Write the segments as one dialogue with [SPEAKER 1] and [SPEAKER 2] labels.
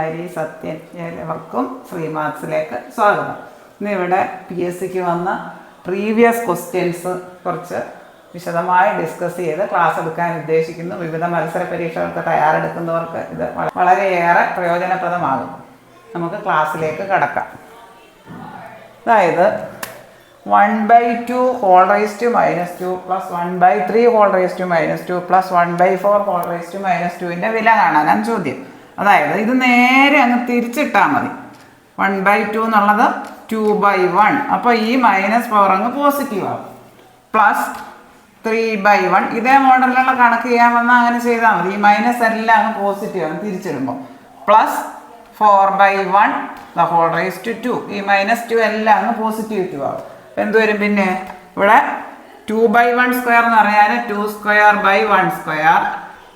[SPEAKER 1] കുമാരി സത്യൻ എല്ലാവർക്കും ശ്രീമാത്സിലേക്ക് സ്വാഗതം. ഇന്ന് ഇവിടെ പി എസ് സിക്ക് വന്ന പ്രീവിയസ് ക്വസ്റ്റ്യൻസ് കുറച്ച് വിശദമായി ഡിസ്കസ് ചെയ്ത് ക്ലാസ് എടുക്കാൻ ഉദ്ദേശിക്കുന്നു. വിവിധ മത്സര പരീക്ഷകൾക്ക് തയ്യാറെടുക്കുന്നവർക്ക് ഇത് വള- വളരെയേറെ പ്രയോജനപ്രദമാകും. നമുക്ക് ക്ലാസ്സിലേക്ക് കടക്കാം. അതായത് one by two whole raise to minus two plus one by three whole raise to minus two plus one by four whole raise to minus ടുവിന്റെ വില കാണാനാണ് ചോദ്യം. അതായത് ഇത് നേരെ അങ്ങ് തിരിച്ചിട്ടാൽ മതി. വൺ ബൈ ടു എന്നുള്ളത് ടു ബൈ വൺ അപ്പോൾ ഈ മൈനസ് പവർ അങ്ങ് പോസിറ്റീവ് ആവും. പ്ലസ് ത്രീ ബൈ വൺ ഇതേ മോഡലിലുള്ള കണക്ക് ചെയ്യാൻ വന്നാൽ അങ്ങനെ ചെയ്താൽ മതി. ഈ മൈനസ് എല്ലാം അങ്ങ് പോസിറ്റീവ് ആണ് തിരിച്ചിടുമ്പോൾ plus four by one the whole raise to two two minus two എല്ലാം അങ്ങ് പോസിറ്റീവ് ടു ആവും. എന്ത് വരും പിന്നെ? ഇവിടെ ടു ബൈ വൺ സ്ക്വയർ എന്ന് പറഞ്ഞാൽ two square by one square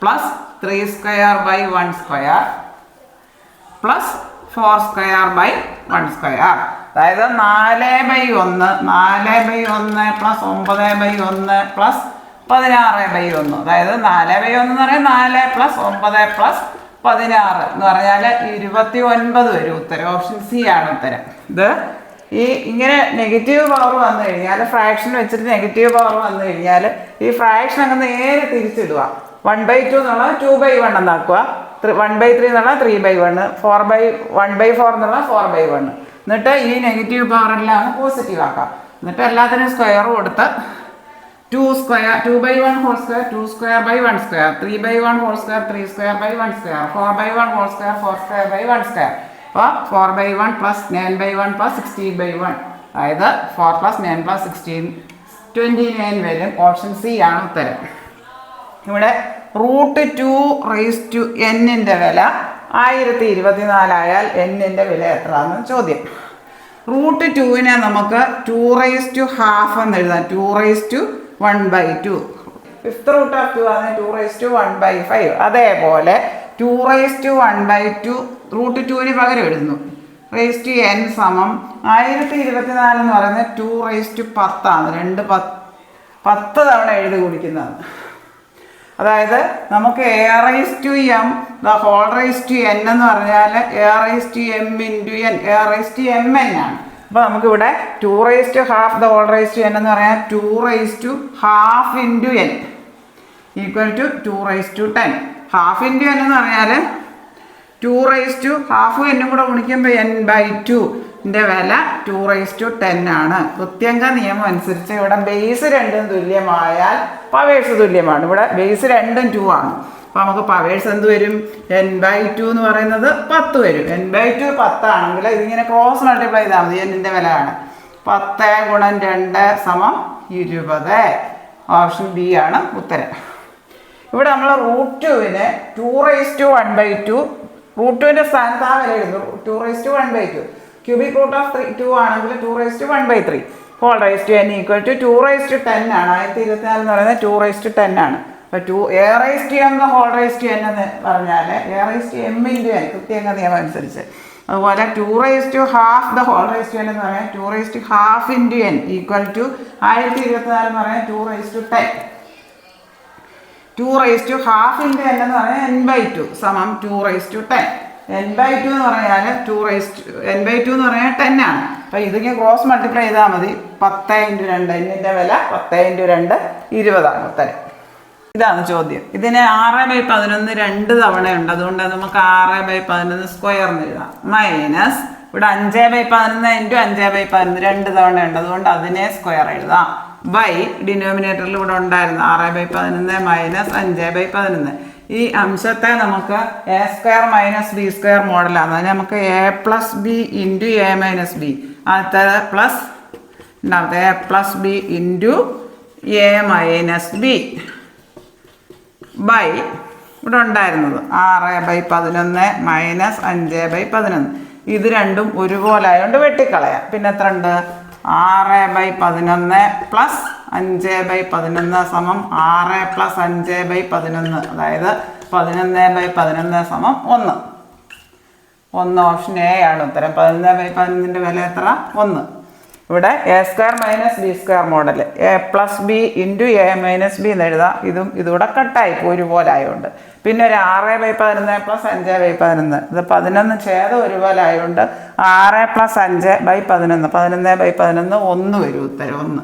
[SPEAKER 1] plus three square by one square plus four square by one square അതായത് നാല് ബൈ ഒന്ന് നാല് ബൈ ഒന്ന് പ്ലസ് ഒമ്പത് ബൈ ഒന്ന് പ്ലസ് പതിനാറ് ബൈ ഒന്ന്. അതായത് നാല് ബൈ ഒന്ന് എന്ന് പറയുന്നത് നാല് പ്ലസ് ഒമ്പത് പ്ലസ് പതിനാറ് എന്ന് പറഞ്ഞാൽ ഇരുപത്തി ഒൻപത് വരും. ഉത്തരം ഓപ്ഷൻ സി ആണ് ഉത്തരം. ഇത് ഈ ഇങ്ങനെ നെഗറ്റീവ് പവർ വന്നു കഴിഞ്ഞാൽ ഫ്രാക്ഷൻ വെച്ചിട്ട് നെഗറ്റീവ് പവർ വന്നു കഴിഞ്ഞാൽ ഈ ഫ്രാക്ഷൻ അങ്ങ് നേരെ തിരിച്ചിടുക. വൺ ബൈ ടു എന്നുള്ളത് ടു ബൈ വൺ എന്നാക്കുക. വൺ ബൈ ത്രീ എന്നുള്ള three by one four by one by four എന്നുള്ള ഫോർ ബൈ വൺ എന്നിട്ട് ഈ നെഗറ്റീവ് പവർ എല്ലാം പോസിറ്റീവ് ആക്കാം. എന്നിട്ട് എല്ലാത്തിനും സ്ക്വയർ കൊടുത്ത് two square two by one whole square two square by one square three by one whole square three square by one square four by one whole square four square by one square അപ്പോൾ four by one plus nine by one plus sixteen by one അതായത് four plus nine plus sixteen twenty nine വരും. Option C ആണ് ഉത്തരം. ഇവിടെ root two raise to എന്നിന്റെ വില ആയിരത്തി ഇരുപത്തിനാലായാൽ എന്നിന്റെ വില എത്രയാണെന്ന് ചോദ്യം. റൂട്ട് ടുവിനെ നമുക്ക് ടു റൈസ് ടു ഹാഫ് എന്ന് എഴുതാം. Two raise to one by two. Fifth root of two ആണ് two raise to one by five. അതേപോലെ two raise to one by two root ടുവിന് പകരം എഴുതുന്നു. റേസ് ടു എൻ സമം ആയിരത്തി ഇരുപത്തിനാല് എന്ന് പറയുന്നത് ടു റേസ് ടു പത്താണ് രണ്ട് പത്ത് പത്ത് തവണ എഴുതി കുടിക്കുന്നതാണ്. അതായത് നമുക്ക് A raise to M the whole raise to N എന്ന് പറഞ്ഞാൽ A raise to M into N A raise to M N ആണ്. അപ്പോൾ നമുക്കിവിടെ two raise to half the whole raise to N എന്ന് പറഞ്ഞാൽ two raise to half into N equal to two raise to ten half into N എന്ന് പറഞ്ഞാൽ two raise to half എന്നും കൂടെ ഗുണിക്കുമ്പോൾ എൻ ബൈ ടു ന്റെ വില to raise to ten ആണ്. കൃത്യങ്ക നിയമം അനുസരിച്ച് ഇവിടെ ബേസ് രണ്ടും തുല്യമായാൽ പവേഴ്സ് തുല്യമാണ്. ഇവിടെ ബേസ് രണ്ടും ടു ആണ്. അപ്പോൾ നമുക്ക് പവേഴ്സ് എന്ത് വരും? എൻ ബൈ ടു എന്ന് പറയുന്നത് പത്ത് വരും. എൻ ബൈ ടു പത്താണെങ്കിൽ ഇതിങ്ങനെ ക്രോസ് മൾട്ടിപ്ലൈ ചെയ്താൽ മതി. എന്നിന്റെ വില ആണ് പത്ത് ഗുണം രണ്ട് സമം ഇരുപത്. ഓപ്ഷൻ ബി ആണ് ഉത്തരം. ഇവിടെ നമ്മൾ റൂട്ട് ടുവിന് two raise to one by two root ടുവിന്റെ സ്ഥാനത്ത് ആ വില എഴുതുന്നു two raise to one by two cubic root of three two ആണെങ്കിൽ two raise to one by three whole raise to N equal to two raise to ten ആണ് ആയിരത്തി ഇരുപത്തിനാല് എന്ന് പറയുന്നത് ടു റൈസ് ടു ടെൻ ആണ് അപ്പോൾ two A raise to M whole raise to N എന്ന് പറഞ്ഞാൽ A raise to M into N കൃത്യങ്ക നിയമം അനുസരിച്ച് അതുപോലെ two raise to half the whole raise to N എന്ന് പറയാൻ two raise to half into N equal to ആയിരത്തി ഇരുപത്തിനാല് എന്ന് പറയാൻ two raise to ten two raise to half into N എന്ന് പറഞ്ഞാൽ എൻ ബൈ ടു സമം two raise to ten N by two എന്ന് പറഞ്ഞാൽ two raise N by two എന്ന് പറഞ്ഞാൽ ടെൻ ആണ്. അപ്പോൾ ഇതിങ്ങനെ ക്രോസ് മൾട്ടിപ്ലൈ ചെയ്താൽ മതി. പത്ത് ഇന്റു രണ്ട്. എന്നിന്റെ വില പത്ത് ഇന്റു രണ്ട് ഇരുപതാണ്. ഉത്തരം. ഇതാണ് ചോദ്യം. ഇതിന് ആറ് ബൈ പതിനൊന്ന് രണ്ട് തവണയുണ്ട്. അതുകൊണ്ട് നമുക്ക് ആറ് ബൈ പതിനൊന്ന് സ്ക്വയർ എന്ന് എഴുതാം. മൈനസ് ഇവിടെ അഞ്ച് ബൈ പതിനൊന്ന് ഇന്റു അഞ്ച് ബൈ പതിനൊന്ന് രണ്ട് തവണയുണ്ട്. അതുകൊണ്ട് അതിനെ സ്ക്വയർ എഴുതാം. ബൈ ഡിനോമിനേറ്ററിൽ ഇവിടെ ഉണ്ടായിരുന്നു. ആറ് ബൈ പതിനൊന്ന് മൈനസ് അഞ്ച് ബൈ പതിനൊന്ന്. ഈ അംശത്തെ നമുക്ക് A square minus B square മോഡലാണ് അതിന് നമുക്ക് A plus B into A minus B അടുത്തത് പ്ലസ് രണ്ടാമത്തെ A plus B into A minus B by ഇവിടെ ഉണ്ടായിരുന്നത് ആറ് ബൈ പതിനൊന്ന് മൈനസ് അഞ്ച് ബൈ പതിനൊന്ന്. ഇത് രണ്ടും ഒരുപോലെ ആയതുകൊണ്ട് വെട്ടിക്കളയാം. പിന്നെ എത്ര ഉണ്ട് ആറ് ബൈ പതിനൊന്ന് പ്ലസ് അഞ്ച് ബൈ പതിനൊന്ന് സമം ആറ് പ്ലസ് അഞ്ച് ബൈ പതിനൊന്ന് അതായത് പതിനൊന്ന് ബൈ പതിനൊന്ന് സമം ഒന്ന്. ഒന്ന് ഓപ്ഷൻ എ ആണ് ഉത്തരം. പതിനൊന്ന് ബൈ പതിനൊന്നിന്റെ വില എത്ര? ഒന്ന്. ഇവിടെ A square minus B square model A plus B into A minus B എന്ന് എഴുതാം. ഇതും ഇതുകൂടെ കട്ടായി ഒരുപോലെ ആയതുകൊണ്ട് പിന്നെ ഒരു ആറ് ബൈ പതിനൊന്ന് പ്ലസ് അഞ്ച് ബൈ പതിനൊന്ന്. ഇത് പതിനൊന്ന് ഛേദം ഒരുപോലെ ആയതുകൊണ്ട് ആറ് പ്ലസ് അഞ്ച് ബൈ പതിനൊന്ന്. പതിനൊന്ന് ബൈ പതിനൊന്ന് ഒന്ന് വരും ഉത്തരം ഒന്ന്.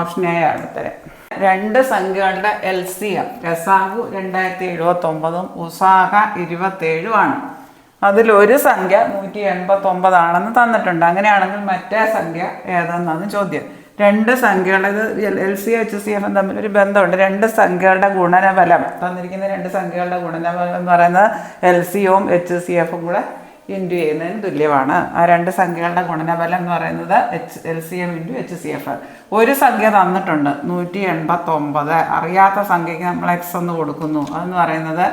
[SPEAKER 1] ഓപ്ഷൻ എ ആണ് ഉത്തരം. രണ്ട് സംഖ്യകളുടെ എൽ സി എം രസാഗു രണ്ടായിരത്തി എഴുപത്തി ഒമ്പതും ഉസാഹ ഇരുപത്തേഴുമാണ് ഒരു സംഖ്യ നൂറ്റി ഒമ്പതാണെന്ന് തന്നിട്ടുണ്ട്. അങ്ങനെയാണെങ്കിൽ മറ്റേ സംഖ്യ ഏതെന്നാണ് ചോദ്യം. രണ്ട് സംഖ്യകളുടെ ഇത് എൽ സി എച്ച് സി എഫും തമ്മിൽ ഒരു ബന്ധമുണ്ട്. രണ്ട് സംഖ്യകളുടെ ഗുണനഫലം തന്നിരിക്കുന്ന രണ്ട് സംഖ്യകളുടെ ഗുണനഫലം എന്ന് പറയുന്നത് എൽ സിയും എച്ച് സി എഫും കൂടെ ഇന്റു ചെയ്യുന്നതിന് തുല്യമാണ്. ആ രണ്ട് സംഖ്യകളുടെ ഗുണനഫലം എന്ന് പറയുന്നത് H L C M into H C F. ഒരു സംഖ്യ തന്നിട്ടുണ്ട് നൂറ്റി എൺപത്തൊമ്പത് അറിയാത്ത സംഖ്യയ്ക്ക് നമ്മൾ എക്സ് ഒന്ന് കൊടുക്കുന്നു. അതെന്ന് പറയുന്നത്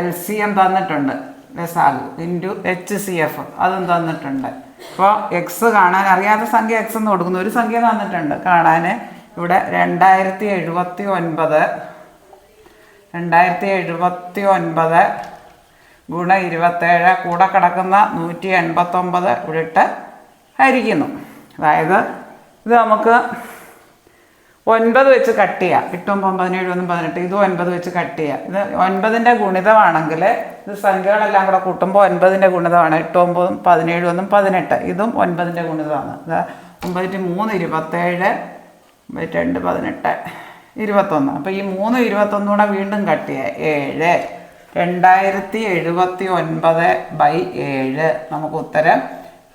[SPEAKER 1] എൽ സി എം തന്നിട്ടുണ്ട്. ലസാഗു ഇന്റു എച്ച് സി എഫ് അതും തന്നിട്ടുണ്ട്. അപ്പോൾ എക്സ് കാണാൻ അറിയാത്ത സംഖ്യ എക്സ് എന്ന് കൊടുക്കുന്നു. ഒരു സംഖ്യ തന്നിട്ടുണ്ട്. കാണാൻ ഇവിടെ രണ്ടായിരത്തി എഴുപത്തി ഒൻപത് രണ്ടായിരത്തി എഴുപത്തി ഒൻപത് ഗുണ ഇരുപത്തേഴ് കൂടെ കിടക്കുന്ന നൂറ്റി എൺപത്തൊമ്പത് ഇവിടിട്ട് ഹരിക്കുന്നു. അതായത് ഇത് നമുക്ക് ഒൻപത് വെച്ച് കട്ട് ചെയ്യാം. എട്ടും പതിനേഴ് ഒന്നും പതിനെട്ട് ഇത് ഒൻപത് വെച്ച് കട്ട് ചെയ്യാം. ഇത് ഒൻപതിന്റെ ഗുണിതമാണെങ്കിൽ ഇത് സംഖ്യകളെല്ലാം കൂടെ കൂട്ടുമ്പോൾ ഒൻപതിന്റെ ഗുണിതമാണ്. എട്ടൊമ്പതും പതിനേഴും ഒന്നും പതിനെട്ട്. ഇതും ഒൻപതിന്റെ ഗുണിതമാണ്. ഇത് ഒമ്പതിന്റെ മൂന്ന് ഇരുപത്തേഴ് ഒമ്പത് രണ്ട് പതിനെട്ട് ഇരുപത്തൊന്ന്. അപ്പോൾ ഈ മൂന്ന് ഇരുപത്തൊന്നും കൂടെ വീണ്ടും കട്ട് ചെയ്യാം. ഏഴ് രണ്ടായിരത്തി എഴുപത്തി ഒൻപത് ബൈ ഏഴ്. നമുക്ക് ഉത്തരം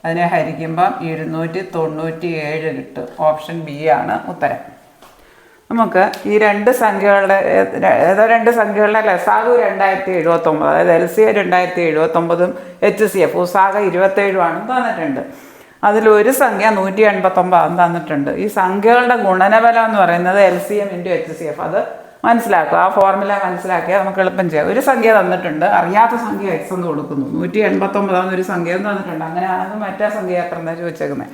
[SPEAKER 1] അതിനെ ഹരിക്കുമ്പം ഇരുന്നൂറ്റി തൊണ്ണൂറ്റി ഏഴ് കിട്ടും. ഓപ്ഷൻ ബി ആണ് ഉത്തരം. നമുക്ക് ഈ രണ്ട് സംഖ്യകളുടെ ഏതോ രണ്ട് സംഖ്യകളുടെ ലസാഗു രണ്ടായിരത്തി എഴുപത്തൊമ്പത് അതായത് എൽ സി എ രണ്ടായിരത്തി എഴുപത്തൊമ്പതും എച്ച് സി എഫ് ഉസാഗ ഇരുപത്തേഴുമാണ് തന്നിട്ടുണ്ട്. അതിലൊരു സംഖ്യ നൂറ്റി എൺപത്തൊമ്പതും തന്നിട്ടുണ്ട്. ഈ സംഖ്യകളുടെ ഗുണനബലം എന്ന് പറയുന്നത് L C M into H C F. അത് മനസ്സിലാക്കുക. ആ ഫോർമുല മനസ്സിലാക്കിയാൽ നമുക്ക് എളുപ്പം ചെയ്യാം. ഒരു സംഖ്യ തന്നിട്ടുണ്ട്. അറിയാത്ത സംഖ്യ എക്സ് എന്ന് കൊടുക്കുന്നു. നൂറ്റി എൺപത്തൊമ്പതാന്ന് ഒരു സംഖ്യ തന്നിട്ടുണ്ട്. അങ്ങനെയാണെങ്കിൽ മറ്റേ സംഖ്യ എത്ര എന്നാണ് ചോദിച്ചേക്കുന്നത്?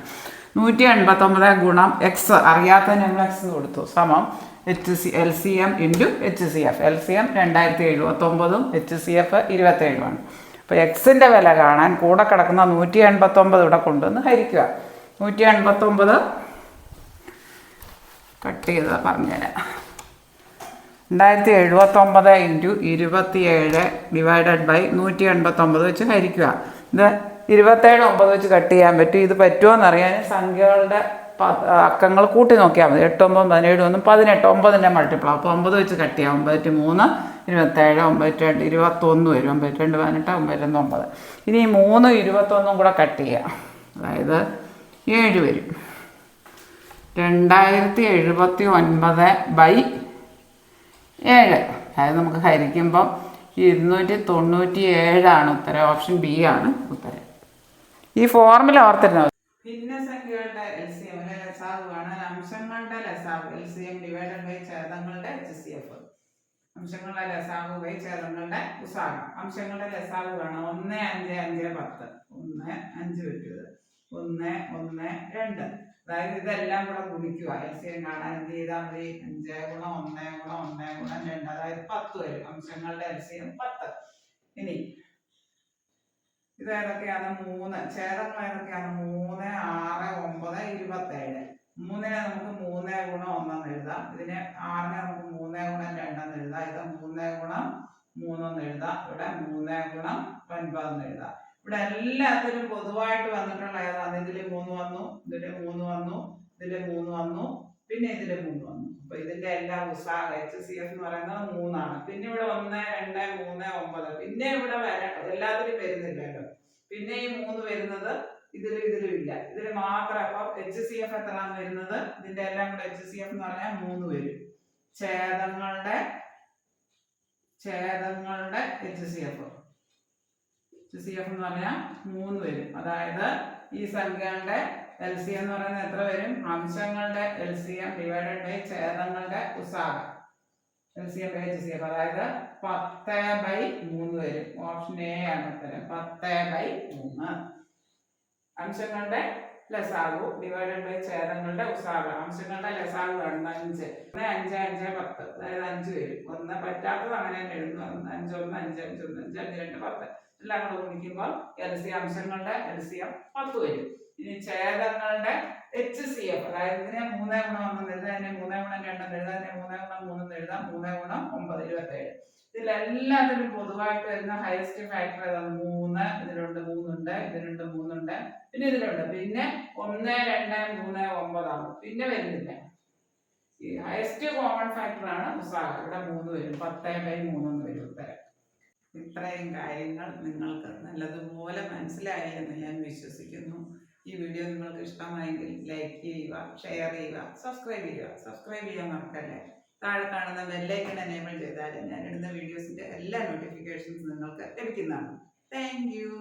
[SPEAKER 1] നൂറ്റി എൺപത്തൊമ്പത് ഗുണം എക്സ് അറിയാത്തതിന് നമ്മൾ എക്സ് കൊടുത്തു. സമം H C L C M into H C F L C M രണ്ടായിരത്തി എഴുപത്തൊമ്പതും എച്ച് സി എഫ് ഇരുപത്തേഴുമാണ് അപ്പോൾ എക്സിന്റെ വില കാണാൻ കൂടെ കിടക്കുന്ന നൂറ്റി എൺപത്തൊമ്പത് ഇവിടെ കൊണ്ടുവന്ന് ഹരിക്കുക. നൂറ്റി എൺപത്തൊമ്പത് കട്ട് ചെയ്ത് പറഞ്ഞുതരാം രണ്ടായിരത്തി എഴുപത്തൊമ്പത് ഇന്റു ഇരുപത്തിയേഴ് ഡിവൈഡഡ് ബൈ നൂറ്റി എൺപത്തൊമ്പത് വെച്ച് ഹരിക്കുക. ഇത് ഇരുപത്തേഴ് ഒമ്പത് വെച്ച് കട്ട് ചെയ്യാൻ പറ്റും. ഇത് പറ്റുമോ എന്നറിയാൻ സംഖ്യകളുടെ അക്കങ്ങൾ കൂട്ടി നോക്കിയാൽ മതി. എട്ട് ഒമ്പത് പതിനേഴ് ഒന്നും പതിനെട്ട് ഒമ്പതിന്റെ മൾട്ടിപ്പിൾ അപ്പോൾ ഒമ്പത് വെച്ച് കട്ട് ചെയ്യാം. ഒമ്പത് മൂന്ന് ഇരുപത്തേഴ് ഒമ്പത് രണ്ട് ഇരുപത്തൊന്ന് വരും. ഒമ്പത് രണ്ട് പതിനെട്ട് ഒമ്പത് രണ്ട് ഒമ്പത്. ഇനി ഈ മൂന്ന് ഇരുപത്തൊന്നും കൂടെ കട്ട് ചെയ്യാം. അതായത് ഏഴ് വരും. രണ്ടായിരത്തി എഴുപത്തി ഒൻപത് ബൈ ഏഴ്. അതായത് നമുക്ക് ഹരിക്കുമ്പം ഇരുന്നൂറ്റി തൊണ്ണൂറ്റി ഏഴാണ് ഉത്തരം. ഓപ്ഷൻ ബി ആണ് ഉത്തരം. ഈ ഫോർമുല ഓർത്തിരുന്നത് ഭിന്നസംഖ്യകളുടെ എൽ സി എം ലസാവ് കാണാൻ അംശങ്ങളുടെ ലസാവ് L C M divided by ഛേദങ്ങളുടെ H C F അംശങ്ങളുടെ ലസാവ് ബൈ ഛേദങ്ങളുടെ ഉസാഹം അംശങ്ങളുടെ ലസാവ് കാണാം ഒന്ന് അഞ്ച് അഞ്ച് പത്ത്. ഒന്ന് അഞ്ച് പറ്റിയത് ഒന്ന് ഒന്ന് രണ്ട്. അതായത് ഇതെല്ലാം കൂടെ ഗുണിക്കുക എൽസിയം കാണാൻ എന്ത് ചെയ്താൽ മതി? അഞ്ച് ഗുണം ഒന്ന് ഗുണം ഒന്ന് ഗുണം രണ്ട് അതായത് പത്ത് വരും. അംശങ്ങളുടെ എൽസിയം പത്ത്. ഇനി ഇത് ഏതൊക്കെയാണ് മൂന്ന്. ഛേദങ്ങൾ ഏതൊക്കെയാണ് മൂന്ന് ആറ് ഒമ്പത് ഇരുപത്തേഴ്. മൂന്നിനെ നമുക്ക് മൂന്ന് ഗുണം ഒന്നെന്ന് എഴുതാം. ഇതിനെ ആറിനെ നമുക്ക് മൂന്ന് ഗുണം രണ്ടെന്ന് എഴുതാം. ഇത് മൂന്ന് ഗുണം മൂന്നെന്ന് എഴുതാം. ഇവിടെ മൂന്ന് ഗുണം ഒൻപതെന്ന് എഴുതാം. ഇവിടെ എല്ലാത്തിനും പൊതുവായിട്ട് വന്നിട്ടുള്ള ഏതാണ് ഇതിൽ മൂന്ന് വന്നു ഇതിൽ മൂന്ന് വന്നു ഇതിൽ മൂന്ന് വന്നു പിന്നെ ഇതിൽ മൂന്ന് വന്നു. അപ്പൊ ഇതിന്റെ എല്ലാ ഉസാഹ എച്ച് സി എഫ് എന്ന് പറയുന്നത് മൂന്നാണ്. പിന്നെ ഇവിടെ ഒന്ന് രണ്ട് മൂന്ന് ഒമ്പത്. പിന്നെ ഇവിടെ വര എല്ലാത്തിലും വരുന്നില്ലല്ലോ. പിന്നെ ഈ മൂന്ന് വരുന്നത് ഇതിലും ഇതിലും ഇല്ല. ഇതിൽ മാത്രം അപ്പൊ എച്ച് സി എഫ് എത്രയാണ് വരുന്നത്? ഇതിന്റെ എല്ലാം കൂടെ എച്ച് സി എഫ് എന്ന് പറഞ്ഞാൽ മൂന്ന് വരും. ഛേദങ്ങളുടെ ഛേദങ്ങളുടെ H C F C F എന്ന് പറഞ്ഞാൽ മൂന്ന് വരും. അതായത് ഈ സംഖ്യകളുടെ എൽ സി എന്ന് പറയുന്നത് എത്ര വരും? അംശങ്ങളുടെ L C M divided by ഛേദങ്ങളുടെ ഉസാഗ L C M by H C F അതായത് പത്ത് ബൈ മൂന്ന് വരും. ഓപ്ഷൻ എ ആണ് ഉത്തരം. പത്ത് ബൈ മൂന്ന്. അംശങ്ങളുടെ ലസാഗു ഡിവൈഡഡ് ബൈ ഛേദങ്ങളുടെ ഉസാഗ അംശങ്ങളുടെ ലസാഗു ആണ് അഞ്ച്. അഞ്ച് അഞ്ച് പത്ത്. അതായത് അഞ്ച് വരും. ഒന്ന് പറ്റാത്തത് അങ്ങനെ തന്നെ എഴുതുന്നു ഒന്ന് അഞ്ച് ഒന്ന് അഞ്ച് അഞ്ച് ഒന്ന് അഞ്ച് അഞ്ച് രണ്ട് പത്ത്. എല്ലാം കൂടെ ഗുണിക്കുമ്പോൾ എൽ സി അംശങ്ങളുടെ എൽ സി എം പത്ത് വരും. ഇനി ഛേദങ്ങളുടെ എച്ച് സി എഫ് അതായത് ഇതിനെ മൂന്നേ ഗുണം ഒന്ന് എഴുതാം ഇതിനെ മൂന്നേ ഗുണം രണ്ടെന്ന് എഴുതാം ഇതിനെ മൂന്നേ ഗുണം മൂന്നെന്ന് എഴുതാം മൂന്നേ ഗുണം ഒമ്പത് ഇരുപത്തേഴ്. ഇതിലെല്ലാത്തിനും പൊതുവായിട്ട് വരുന്ന ഹയസ്റ്റ് ഫാക്ടർ ഏതാണ്? മൂന്ന് ഇതിലുണ്ട് മൂന്നുണ്ട് ഇതിലുണ്ട് മൂന്നുണ്ട് പിന്നെ ഇതിലുണ്ട്. പിന്നെ ഒന്ന് രണ്ട് മൂന്ന് ഒമ്പതാണ്. പിന്നെ വരുന്നില്ല. ഈ ഹയസ്റ്റ് കോമൺ ഫാക്ടർ ആണ് ഇവിടെ മൂന്ന് വരും. പത്തേ ബൈ മൂന്നെന്ന് വരും ഉത്തരം. ഇത്രയും കാര്യങ്ങൾ നിങ്ങൾക്ക് നല്ലതുപോലെ മനസ്സിലായി എന്ന് ഞാൻ വിശ്വസിക്കുന്നു. ഈ വീഡിയോ നിങ്ങൾക്ക് ഇഷ്ടമായെങ്കിൽ ലൈക്ക് ചെയ്യുക ഷെയർ ചെയ്യുക സബ്സ്ക്രൈബ് ചെയ്യുക. സബ്സ്ക്രൈബ് ചെയ്യാൻ മറക്കല്ലേ? താഴെ കാണുന്ന ബെല്ലൈക്കൺ എനേബിൾ ചെയ്താൽ ഞാൻ ഇടുന്ന വീഡിയോസിന്റെ എല്ലാ നോട്ടിഫിക്കേഷൻസും നിങ്ങൾക്ക് ലഭിക്കുന്നതാണ്. Thank you